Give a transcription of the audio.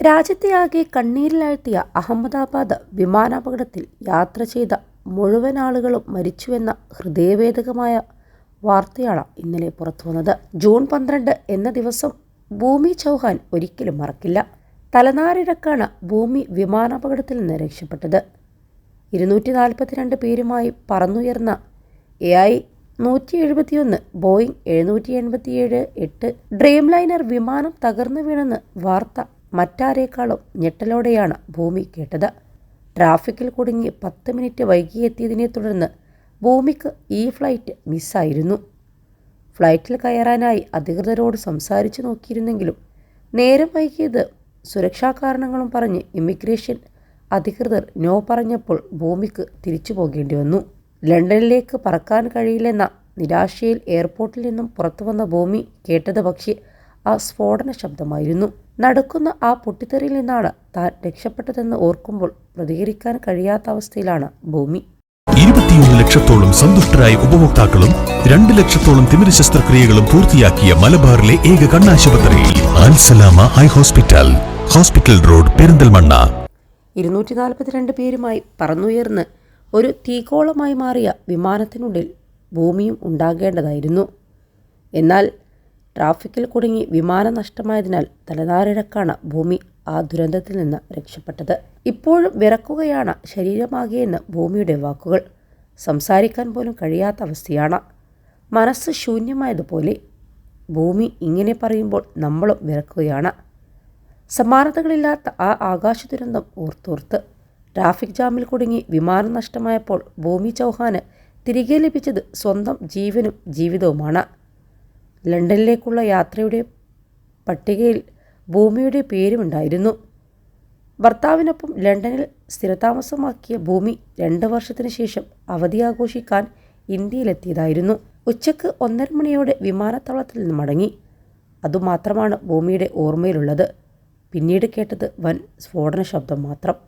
രാജ്യത്തെയാകെ കണ്ണീരിലാഴ്ത്തിയ അഹമ്മദാബാദ് വിമാനാപകടത്തിൽ യാത്ര ചെയ്ത മുഴുവൻ ആളുകളും മരിച്ചുവെന്ന ഹൃദയവേദകമായ വാർത്തയാണ് ഇന്നലെ പുറത്തുവന്നത് ജൂൺ പന്ത്രണ്ട് എന്ന ദിവസം ഭൂമി ചൗഹാൻ ഒരിക്കലും മറക്കില്ല. തലനാരിഴക്കാണ് ഭൂമി വിമാനാപകടത്തിൽ നിന്ന് രക്ഷപ്പെട്ടത്. ഇരുന്നൂറ്റി നാൽപ്പത്തിരണ്ട് പേരുമായി പറന്നുയർന്ന എ ഐ നൂറ്റി എഴുപത്തിയൊന്ന് ബോയിങ് എഴുന്നൂറ്റി എൺപത്തിയേഴ് എട്ട് ഡ്രീം ലൈനർ വിമാനം തകർന്നു വീണെന്ന് വാർത്ത മറ്റാരേക്കാളും ഞെട്ടലോടെയാണ് ഭൂമി കേട്ടത്. ട്രാഫിക്കിൽ കുടുങ്ങി പത്ത് മിനിറ്റ് വൈകിയെത്തിയതിനെ തുടർന്ന് ഭൂമിക്ക് ഈ ഫ്ലൈറ്റ് മിസ്സായിരുന്നു. ഫ്ലൈറ്റിൽ കയറാനായി അധികൃതരോട് സംസാരിച്ചു നോക്കിയിരുന്നെങ്കിലും നേരം വൈകിയത് സുരക്ഷാ കാരണങ്ങളും പറഞ്ഞ് ഇമിഗ്രേഷൻ അധികൃതർ നോ പറഞ്ഞപ്പോൾ ഭൂമിക്ക് തിരിച്ചു പോകേണ്ടി വന്നു. ലണ്ടനിലേക്ക് പറക്കാൻ കഴിയില്ലെന്ന നിരാശയിൽ എയർപോർട്ടിൽ നിന്നും പുറത്തു വന്ന ഭൂമി കേട്ടത് പക്ഷേ ആ സ്ഫോടന ശബ്ദമായിരുന്നു. നടക്കുന്ന ആ പൊട്ടിത്തെറിയിൽ നിന്നാണ് താൻ രക്ഷപ്പെട്ടതെന്ന് ഓർക്കുമ്പോൾ പ്രതികരിക്കാൻ കഴിയാത്ത അവസ്ഥയിലാണ് ഭൂമി. ഇരുപത്തിയൊന്ന് ലക്ഷത്തോളം സന്തുഷ്ടരായ ഉപഭോക്താക്കളും രണ്ട് ലക്ഷത്തോളം തിമിര ശസ്ത്രക്രിയകളും പൂർത്തിയാക്കിയ മലബാറിലെ ഏക കണ്ണാശുപത്രിയിൽ Ansalama eye hospital hospital road Perinthalmanna. ഇരുന്നൂറ്റി നാൽപ്പത്തിരണ്ട് പേരുമായി പറന്നുയർന്ന് ഒരു തീകോളമായി മാറിയ വിമാനത്തിനുള്ളിൽ ഭൂമിയും ഉണ്ടാകേണ്ടതായിരുന്നു. എന്നാൽ ട്രാഫിക്കിൽ കുടുങ്ങി വിമാനം നഷ്ടമായതിനാൽ തലനാരിഴക്കാണ് ഭൂമി ആ ദുരന്തത്തിൽ നിന്ന് രക്ഷപ്പെട്ടത്. ഇപ്പോഴും വിറക്കുകയാണ് ശരീരമാകെയെന്ന് ഭൂമിയുടെ വാക്കുകൾ. സംസാരിക്കാൻ പോലും കഴിയാത്ത അവസ്ഥയാണ്. മനസ്സ് ശൂന്യമായതുപോലെ ഭൂമി ഇങ്ങനെ പറയുമ്പോൾ നമ്മളും വിറക്കുകയാണ്. സമാനതകളില്ലാത്ത ആ ആകാശ ദുരന്തം ഓർത്തോർത്ത് ട്രാഫിക് ജാമിൽ കുടുങ്ങി വിമാനം നഷ്ടമായപ്പോൾ ഭൂമി ചൗഹാന് തിരികെ ലഭിച്ചത് സ്വന്തം ജീവനും ജീവിതവുമാണ്. ലണ്ടനിലേക്കുള്ള യാത്രയുടെ പട്ടികയിൽ ഭൂമിയുടെ പേരുമുണ്ടായിരുന്നു. ഭർത്താവിനൊപ്പം ലണ്ടനിൽ സ്ഥിരതാമസമാക്കിയ ഭൂമി രണ്ട് വർഷത്തിന് ശേഷം അവധി ആഘോഷിക്കാൻ ഇന്ത്യയിലെത്തിയതായിരുന്നു. ഉച്ചയ്ക്ക് ഒന്നര മണിയോടെ വിമാനത്താവളത്തിൽ നിന്ന് മടങ്ങി. അതുമാത്രമാണ് ഭൂമിയുടെ ഓർമ്മയിലുള്ളത്. പിന്നീട് കേട്ടത് വൻ സ്ഫോടന ശബ്ദം മാത്രം.